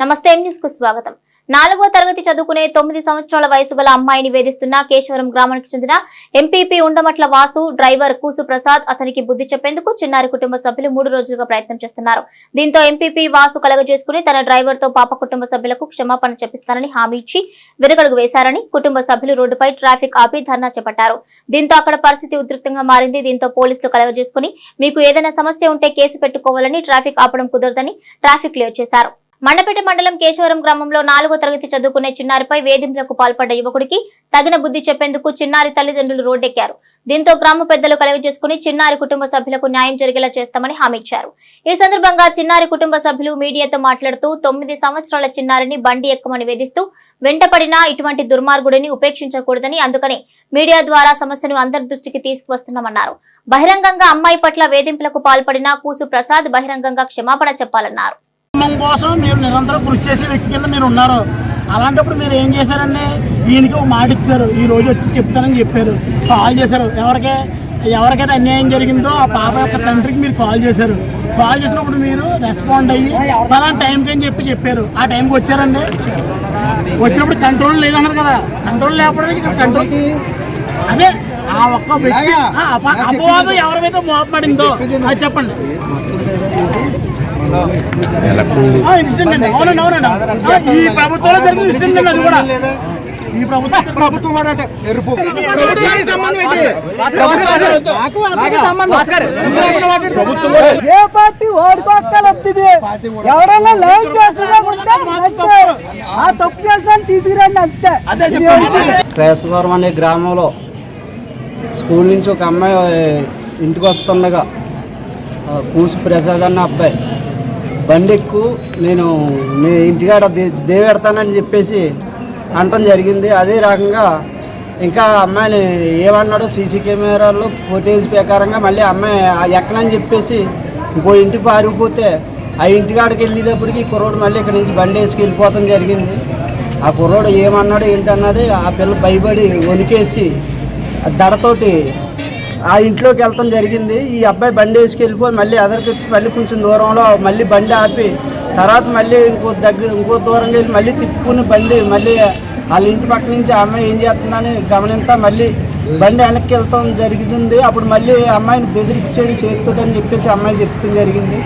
నమస్తే న్యూస్కు స్వాగతం. నాలుగో తరగతి చదువుకునే తొమ్మిది సంవత్సరాల వయసు గల అమ్మాయిని వేధిస్తున్న కేశవరం గ్రామానికి చెందిన ఎంపీపీ ఉండమట్ల వాసు డ్రైవర్ కూసు ప్రసాద్ అతనికి బుద్ధి చెప్పేందుకు చిన్నారి కుటుంబ సభ్యులు మూడు రోజులుగా ప్రయత్నం చేస్తున్నారు. దీంతో ఎంపీపీ వాసు కలగజేసుకుని తన డ్రైవర్తో పాప కుటుంబ సభ్యులకు క్షమాపణ చెప్పిస్తానని హామీ ఇచ్చి వెనుకడుగు వేశారని కుటుంబ సభ్యులు రోడ్డుపై ట్రాఫిక్ ఆపి ధర్నా చేపట్టారు. దీంతో అక్కడ పరిస్థితి ఉధృతంగా మారింది. దీంతో పోలీసులు కలగజేసుకుని మీకు ఏదైనా సమస్య ఉంటే కేసు పెట్టుకోవాలని ట్రాఫిక్ ఆపడం కుదరదని ట్రాఫిక్ క్లియర్ చేశారు. మండపేట మండలం కేశవరం గ్రామంలో నాలుగో తరగతి చదువుకునే చిన్నారిపై వేధింపులకు పాల్పడ్డ యువకుడికి తగిన బుద్ధి చెప్పేందుకు చిన్నారి తల్లిదండ్రులు రోడ్డెక్కారు. దీంతో గ్రామ పెద్దలు కలుగజేసుకుని చిన్నారి కుటుంబ సభ్యులకు న్యాయం జరిగేలా చేస్తామని హామీ ఇచ్చారు. ఈ సందర్భంగా చిన్నారి కుటుంబ సభ్యులు మీడియాతో మాట్లాడుతూ తొమ్మిది సంవత్సరాల చిన్నారిని బండి ఎక్కమని వేధిస్తూ వెంటపడినా ఇటువంటి దుర్మార్గుడిని ఉపేక్షించకూడదని అందుకని మీడియా ద్వారా సమస్యను అందరి దృష్టికి తీసుకువస్తున్నామన్నారు. బహిరంగంగా అమ్మాయి పట్ల వేధింపులకు పాల్పడిన కూసు ప్రసాద్ బహిరంగంగా క్షమాపణ చెప్పాలన్నారు. కుటుంబం కోసం మీరు నిరంతరం కృషి చేసే వ్యక్తి కింద మీరు ఉన్నారు. అలాంటప్పుడు మీరు ఏం చేశారండి ఈయనకి ఒక మాట ఇచ్చారు. ఈ రోజు వచ్చి చెప్తానని చెప్పారు. కాల్ చేశారు. ఎవరికే ఎవరికైతే అన్యాయం జరిగిందో ఆ పాప యొక్క తండ్రికి మీరు కాల్ చేశారు. కాల్ చేసినప్పుడు మీరు రెస్పాండ్ అయ్యి ఫలానా టైంకి అని చెప్పి చెప్పారు. ఆ టైంకి వచ్చారండి. వచ్చినప్పుడు కంట్రోల్ లేదన్నారు కదా. కంట్రోల్ లేకపోవడానికి ఇక్కడ కంట్రోల్ అదే ఆ ఒక్క వ్యక్తి అపవాదం ఎవరి మోపబడిందో అది చెప్పండి. ఆ, ఈ ప్రభుత్వంలో జరిగిన అండి అది కూడా ఈ ప్రభుత్వం ప్రభుత్వం కూడా అంటే ఎరుపు. ఏ పార్టీ ఓడిపోక్కలొద్ది ఎవరైనా లైక్ చేస్తున్నా ఆ తప్పు చేసిన తీసుకురండి అంతే. కేశవరం అనే గ్రామంలో స్కూల్ నుంచి ఒక అమ్మాయి ఇంటికి వస్తుండగా కూసు ప్రసాద్ అన్న అబ్బాయి. బండి ఎక్కు నేను నీ ఇంటికాడ దే- దేవెడతానని చెప్పేసి అనటం జరిగింది. అదే రకంగా ఇంకా అమ్మాయిని ఏమన్నాడో సీసీ కెమెరాల్లో ఫోటేజ్ ప్రకారంగా మళ్ళీ అమ్మాయి ఆ ఎక్కనని చెప్పేసి ఇంకో ఇంటికి పారిపోతే ఆ ఇంటికాడికి వెళ్ళేటప్పటికి ఈ కుర్రోడు మళ్ళీ ఇక్కడ నుంచి బండి వేసుకు వెళ్ళిపోవటం జరిగింది. ఆ కుర్రోడు ఏమన్నాడు ఏంటన్నది ఆ పిల్ల భయపడి వణికేసి ఆ దడతోటి ఆ ఇంట్లోకి వెళ్ళటం జరిగింది. ఈ అబ్బాయి బండి వేసుకెళ్ళిపోయి మళ్ళీ ఎదరికి వచ్చి మళ్ళీ కొంచెం దూరంలో మళ్ళీ బండి ఆపి తర్వాత మళ్ళీ ఇంకో దగ్గర ఇంకో దూరం వెళ్ళి మళ్ళీ తిప్పుకుని బండి మళ్ళీ వాళ్ళ ఇంటి పక్క నుంచి ఆ అమ్మాయి ఏం చేస్తుందని గమనింతా మళ్ళీ బండి వెనక్కి వెళ్తాం జరిగింది. అప్పుడు మళ్ళీ అమ్మాయిని బెదిరించాడు చేతితో అని చెప్పేసి అమ్మాయి చెప్తాం జరిగింది.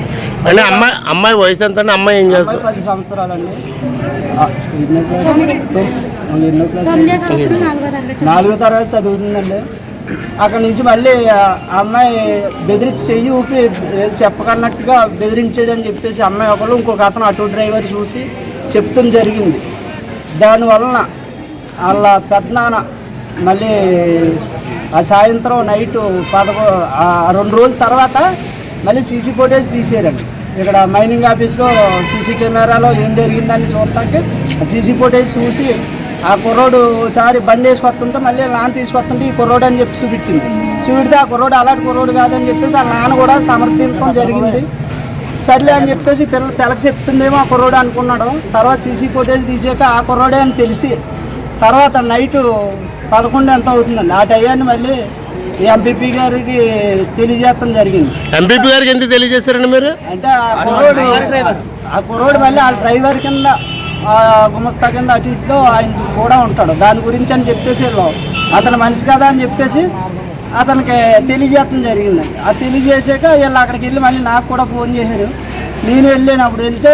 అంటే అమ్మాయి అమ్మాయి వయసు ఎంత? అమ్మాయి ఏం చేస్తుంది పది సంవత్సరాలండి? ఎన్నో క్లాస్? నాలుగో తరగతి చదువుతుందండి. అక్కడ నుంచి మళ్ళీ ఆ అమ్మాయి బెదిరించి చెయ్యి ఊపి ఏది చెప్పకన్నట్టుగా బెదిరించాడు అని చెప్పేసి అమ్మాయి ఒకళ్ళు ఇంకొక అతను ఆటో డ్రైవర్ చూసి చెప్తూ జరిగింది. దానివలన వాళ్ళ పెద్దనాన్న మళ్ళీ ఆ సాయంత్రం నైట్ పదకొ ఆ రెండు రోజుల తర్వాత మళ్ళీ సీసీ ఫోటేజ్ తీసేరండి. ఇక్కడ మైనింగ్ ఆఫీస్లో సీసీ కెమెరాలో ఏం జరిగిందని చూడటానికి సీసీ ఫోటేజ్ చూసి ఆ కుర్రోడు ఒకసారి బండి వేసుకొస్తుంటే మళ్ళీ నాన్న తీసుకొస్తుంటే ఈ కుర్రోడు అని చెప్పి చూపించింది చూపితే ఆ కుర్రోడు అలాంటి కుర్రోడు కాదని చెప్పేసి ఆ నాన్న కూడా సమర్థించడం జరిగింది. సర్లే అని చెప్పేసి పిల్ల తెలక చెప్తుందేమో ఆ కుర్రోడు అనుకున్నాడు. తర్వాత సీసీ ఫోటేజ్ తీసాక ఆ కుర్రోడే అని తెలిసి తర్వాత నైట్ పదకొండు ఎంత అవుతుందండి. ఆ టయాన్ని మళ్ళీ ఎంపీపీ గారికి తెలియజేయడం జరిగింది. ఎంపీపీ గారికి ఎందుకు తెలియజేశారండి మీరు? అంటే ఆ కుర్రోడు ఆ కుర్రోడు మళ్ళీ ఆ డ్రైవర్ కింద గుమస్తా కింద అటు ఇటు ఆయన కూడా ఉంటాడు. దాని గురించి అని చెప్పేసి వీళ్ళు అతను మనిషి కదా అని చెప్పేసి అతనికి తెలియజేయడం జరిగిందండి ఆ తెలియజేసాక వీళ్ళు అక్కడికి వెళ్ళి మళ్ళీ నాకు కూడా ఫోన్ చేశారు. నేను వెళ్ళాను అప్పుడు వెళ్తే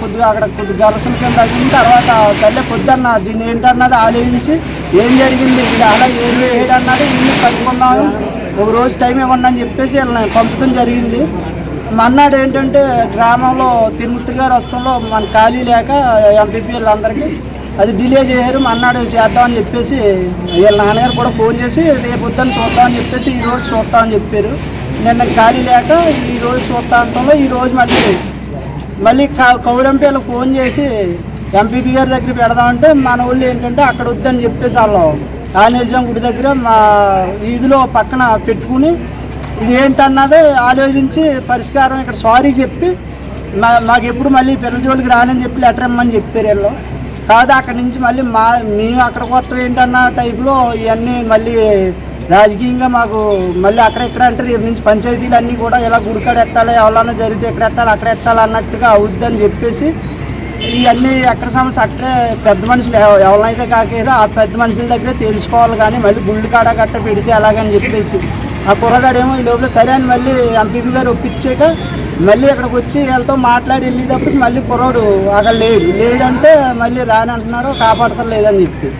కొద్దిగా అక్కడ కొద్ది గలసం కింద తర్వాత తల్లి పొద్దున్న దీన్ని ఏంటన్నది ఆలోచించి ఏం జరిగింది? ఇది అలా ఏం వేయడం అన్నది ఇల్లు కనుక్కుందాం ఒక రోజు టైం ఇవ్వండి అని చెప్పేసి వీళ్ళని పంపడం జరిగింది. మన్నాడు ఏంటంటే గ్రామంలో తిరుమూర్తి గారు వస్తంలో మన ఖాళీ లేక ఎంపీపీ వాళ్ళందరికీ అది డిలే చేశారు మన్నాడు చేద్దామని చెప్పేసి వీళ్ళ నాన్నగారు కూడా ఫోన్ చేసి రేపు వద్దని చూద్దామని చెప్పేసి ఈ రోజు చెప్పారు. నిన్న ఖాళీ లేక ఈ రోజు చూస్తా ఈ రోజు మళ్ళీ మళ్ళీ క- కౌరంపేలకు ఫోన్ చేసి ఎంపీపీ గారి దగ్గర పెడదామంటే మన వాళ్ళు ఏంటంటే అక్కడ వద్దని చెప్పేసి వాళ్ళు ఆంజనేయం గుడి దగ్గర మా వీధిలో పక్కన పెట్టుకుని ఇది ఏంటన్నది ఆలోచించి పరిష్కారం ఇక్కడ సారీ చెప్పి మా మాకు ఎప్పుడు మళ్ళీ పిల్లల జోలికి రానని చెప్పి లెటర్ ఇమ్మని చెప్పారు వీళ్ళు. కాదు అక్కడి నుంచి మళ్ళీ మా మేము అక్కడ కొత్త ఏంటన్న టైప్లో ఇవన్నీ మళ్ళీ రాజకీయంగా మాకు మళ్ళీ అక్కడ ఇక్కడ అంటే రేపు నుంచి పంచాయతీలు అన్నీ కూడా ఇలా గుడికాడ ఎత్తాలి ఎవరన్నా జరిగితే ఇక్కడ ఎట్టాలి అక్కడ ఎత్తాలి అన్నట్టుగా అవుద్దని చెప్పేసి ఇవన్నీ ఎక్కడ సమస్య అక్కడే పెద్ద మనుషులు ఎవరైతే ఎవరినైతే కాకేరో ఆ పెద్ద మనుషుల దగ్గరే తెలుసుకోవాలి కానీ మళ్ళీ గుళ్ళు కాడ గట్ట పెడితే ఎలాగని చెప్పేసి ఆ కుర్రగాడేమో ఈ లోపల సరే అని మళ్ళీ ఎంపీపీ గారు ఒప్పించాక మళ్ళీ అక్కడికి వచ్చి వీళ్ళతో మాట్లాడి వెళ్ళేటప్పటికి మళ్ళీ కుర్రాడు అక్కడ లేడు. లేడంటే మళ్ళీ రాని అంటున్నారు కాపాడతలేదని లేదని చెప్పి.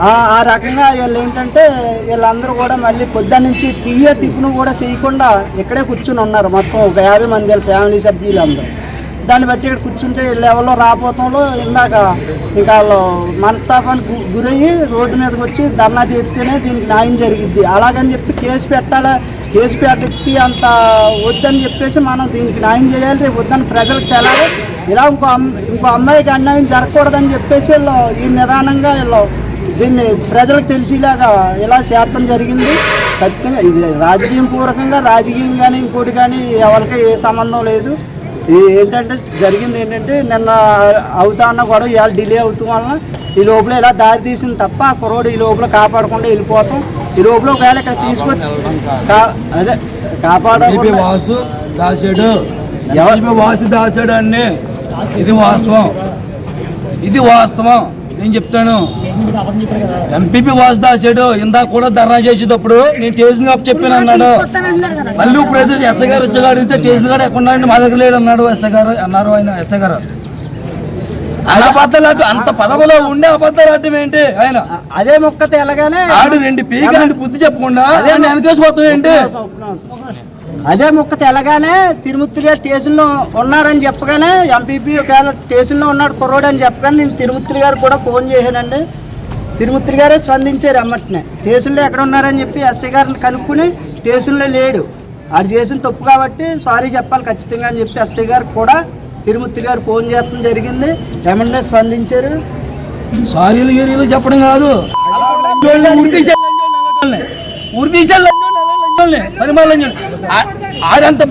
ఆ- రకంగా వీళ్ళు ఏంటంటే వీళ్ళందరూ కూడా మళ్ళీ పొద్దున్న నుంచి టీఏ టిఫిన్ కూడా చేయకుండా ఇక్కడే కూర్చుని ఉన్నారు మొత్తం ఒక యాభై మంది ఫ్యామిలీ సభ్యులందరూ. దాన్ని బట్టి ఇక్కడ కూర్చుంటే లెవెల్లో రాపోతంలో ఇందాక ఇంకా వాళ్ళు మనస్తాపానికి గురయ్యి రోడ్డు మీదకి వచ్చి ధర్నా చేస్తేనే దీనికి న్యాయం జరిగిద్ది. అలాగని చెప్పి కేసు పెట్టాలా? కేసు పెట్టి అంత వద్దని చెప్పేసి మనం దీనికి న్యాయం చేయాలి. రేపు వద్దని ప్రజలకు తెలాలి. ఇలా ఇంకో ఇంకో అమ్మాయికి అన్యాయం జరగకూడదని చెప్పేసి వీళ్ళు ఈ నిదానంగా వీళ్ళు దీన్ని ప్రజలకు తెలిసేలాగా ఇలా చేరటం జరిగింది. ఖచ్చితంగా ఇది రాజకీయం పూర్వకంగా రాజకీయం కానీ ఇంకోటి కానీ ఎవరికి ఏ సంబంధం లేదు. ఏంటంటే జరిగింది ఏంటంటే నిన్న అవుతా అన్న కూడా ఇవాళ డిలే అవుతూ వలన ఈ లోపల ఇలా దారి తీసింది తప్ప ఆ కుర్రోడు ఈ లోపల కాపాడకుండా వెళ్ళిపోతాం. ఈ లోపల ఒకవేళ ఇక్కడ తీసుకొచ్చి కా- అదే కాపాడ ఎంపీ వాసు దాసాడు. ఎంపీ వాసు దాసాడు అన్ని. ఇది వాస్తవం. ఇది వాస్తవం. నేను చెప్తాను? ఎంపీపీ వాసు దాసాడు ఇందాక కూడా ధర్నా చేసేటప్పుడు నేను టేషన్ అప్ చెప్పాను అన్నాడు. మళ్ళీ ఇప్పుడు ఏదో ఎస్ఐ గారు వచ్చి అడిగితే టేషన్ గారు ఎక్కడ మా దగ్గర లేడు అన్నాడు ఎస్ఐ గారు అన్నారు ఆయన ఎస్ఐ గారు. అలా అబద్ధాలు అంత పదవిలో ఉండే అబద్ధాలు ఆడటం ఏంటి ఆయన? అదే మొక్క తెలగానే ఆడు రెండు పీకాన్ని బుద్ధి చెప్పకుండా అదే వెనకేసిపోతాం ఏంటి అదే ముక్క తెలగానే గారు స్టేషన్లో ఉన్నారని చెప్పగానే ఎంపీపీ ఒకవేళ స్టేషన్లో ఉన్నాడు కుర్రోడు అని చెప్పగానే నేను తిరుమూర్తి గారు కూడా ఫోన్ చేశానండి. తిరుమూర్తి గారే స్పందించారు అమ్మటనే స్టేషన్లో ఎక్కడ ఉన్నారని చెప్పి ఎస్ఐ గారిని కనుక్కుని స్టేషన్లో లేడు. ఆడు చేసిన తప్పు కాబట్టి సారీ చెప్పాలి ఖచ్చితంగా అని చెప్పి ఎస్ఐ గారు కూడా తిరుమూర్తి గారు ఫోన్ చేయడం జరిగింది. వెంటనే స్పందించారు. సారీలు గీరీలు చెప్పడం కాదు. ఉరిదీశాలు పని మళ్ళీ ఆడంత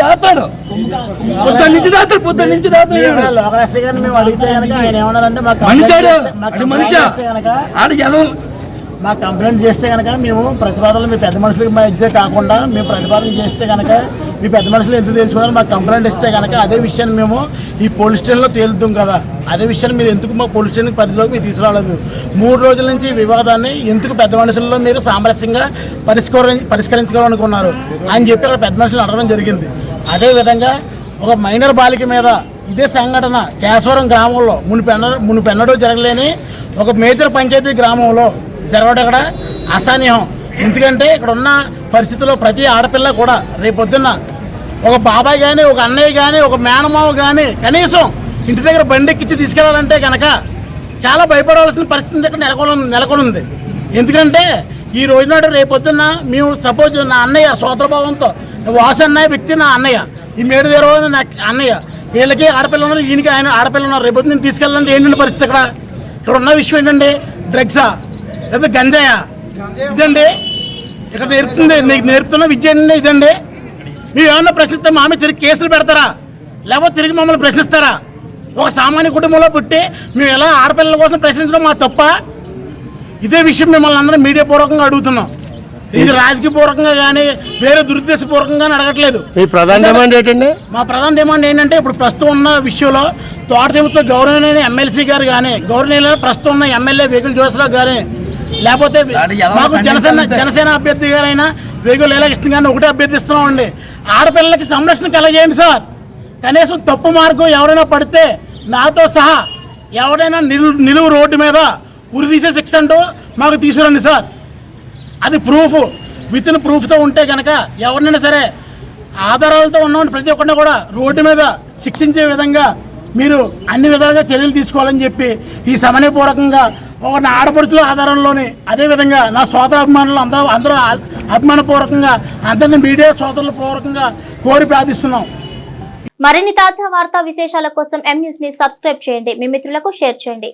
దాతాడు. పొద్దున్న నుంచి దాతాడు పొద్దున్న నుంచి దాతాడు మనిషాడు అది మనిషా ఆడ జనం మా కంప్లైంట్ చేస్తే కనుక మేము ప్రతిపాదనలు మీ పెద్ద మనుషులకి మధ్య కాకుండా మేము ప్రతిపాదన చేస్తే కనుక మీ పెద్ద మనుషులు ఎందుకు తెలుసుకోవాలి మాకు కంప్లైంట్ ఇస్తే కనుక అదే విషయాన్ని మేము ఈ పోలీస్ స్టేషన్లో తేలుతాం కదా. అదే విషయాన్ని మీరు ఎందుకు మా పోలీస్ స్టేషన్ పరిధిలోకి మీరు తీసుకురాలేదు? మూడు రోజుల నుంచి వివాదాన్ని ఎందుకు పెద్ద మనుషుల్లో మీరు సామరస్యంగా పరిష్కరి పరిష్కరించుకోవాలనుకున్నారు? అని చెప్పి అక్కడ పెద్ద మనుషులు అడగడం జరిగింది. అదేవిధంగా ఒక మైనర్ బాలిక మీద ఇదే సంఘటన కేశవరం గ్రామంలో మునిపెన్న మునిపెన్నడూ జరగలేని ఒక మేజర్ పంచాయతీ గ్రామంలో జరగడం ఇక్కడ అసహనీయం ఎందుకంటే ఇక్కడ ఉన్న పరిస్థితిలో ప్రతి ఆడపిల్ల కూడా రేపొద్దున్న ఒక బాబాయ్ కానీ ఒక అన్నయ్య కానీ ఒక మేనమావ కానీ కనీసం ఇంటి దగ్గర బండెక్కించి తీసుకెళ్ళాలంటే కనుక చాలా భయపడవలసిన పరిస్థితి ఇక్కడ నెలకొని నెలకొని ఉంది ఎందుకంటే ఈ రోజునాడు రేపొద్దున్న మేము సపోజ్ నా అన్నయ్య సోదరభావంతో వాసు అన్నయ్య వ్యక్తి నా అన్నయ్య. ఈ మేడు వేరే నా అన్నయ్య. వీళ్ళకి ఆడపిల్ల ఉన్నారు ఈయనకి ఆయన ఆడపిల్ల ఉన్నారు. రేపు నేను తీసుకెళ్ళాలంటే ఏంటంటే పరిస్థితి ఇక్కడ. ఇక్కడ ఉన్న విషయం ఏంటంటే డ్రగ్సా లేదా గంజాయా. ఇదండి. ఇక్కడ నేర్పుతుంది నీకు నేర్పుతున్న విద్య ఏంటండి ఇదండి. మీరు ఏమన్నా ప్రశ్నిస్తే మా మీద తిరిగి కేసులు పెడతారా? లేకపోతే తిరిగి మమ్మల్ని ప్రశ్నిస్తారా? ఒక సామాన్య కుటుంబంలో పుట్టి మేము ఎలా ఆడపిల్లల కోసం ప్రశ్నించడం మా తప్ప? ఇదే విషయం మిమ్మల్ని అందరం మీడియా పూర్వకంగా అడుగుతున్నాం. ఇది రాజకీయ పూర్వకంగా కానీ వేరే దురుద్దేశపూర్వకంగా అడగట్లేదు. మీ ప్రధాన డిమాండ్ ఏంటండి? మా ప్రధాన డిమాండ్ ఏంటంటే ఇప్పుడు ప్రస్తుతం ఉన్న విషయంలో తోటదేవుతో గౌరవనీయ ఎమ్మెల్సీ గారు కానీ గౌరవనీయ ప్రస్తుతం ఉన్న ఎమ్మెల్యే వేగుల జోసరావు గారి లేకపోతే మాకు జనసేన? జనసేన అభ్యర్థి గారైనా వేగుల లీలాకృష్ణ గారిని ఒకటే అభ్యర్థిస్తున్నామండి. ఆడపిల్లలకి సంరక్షణ కలగేయండి సార్. కనీసం తప్పు మార్గం ఎవరైనా పడితే నాతో సహా ఎవరైనా నిలు నిలువు రోడ్డు మీద ఉరి తీసే శిక్ష అంటూ మాకు తీసుకురండి సార్. అది ప్రూఫ్ విత్ ఇన్ ప్రూఫ్తో ఉంటే కనుక ఎవరినైనా సరే ఆధారాలతో ఉన్న ప్రతి ఒక్కరిని కూడా రోడ్డు మీద శిక్షించే విధంగా మీరు అన్ని విధాలుగా చర్యలు తీసుకోవాలని చెప్పి ఈ సమన్వయపూర్వకంగా ఒక నా ఆడపడుచుల ఆధారంలోనే అదేవిధంగా నా సోదర అభిమానులు అందరూ అందరూ అభిమానపూర్వకంగా అందరిని మీడియా సోదరుల పూర్వకంగా కోరి ప్రార్థిస్తున్నాం. మరిన్ని తాజా వార్తా విశేషాల కోసం ఎం న్యూస్ని సబ్స్క్రైబ్ చేయండి. మీ మిత్రులకు షేర్ చేయండి.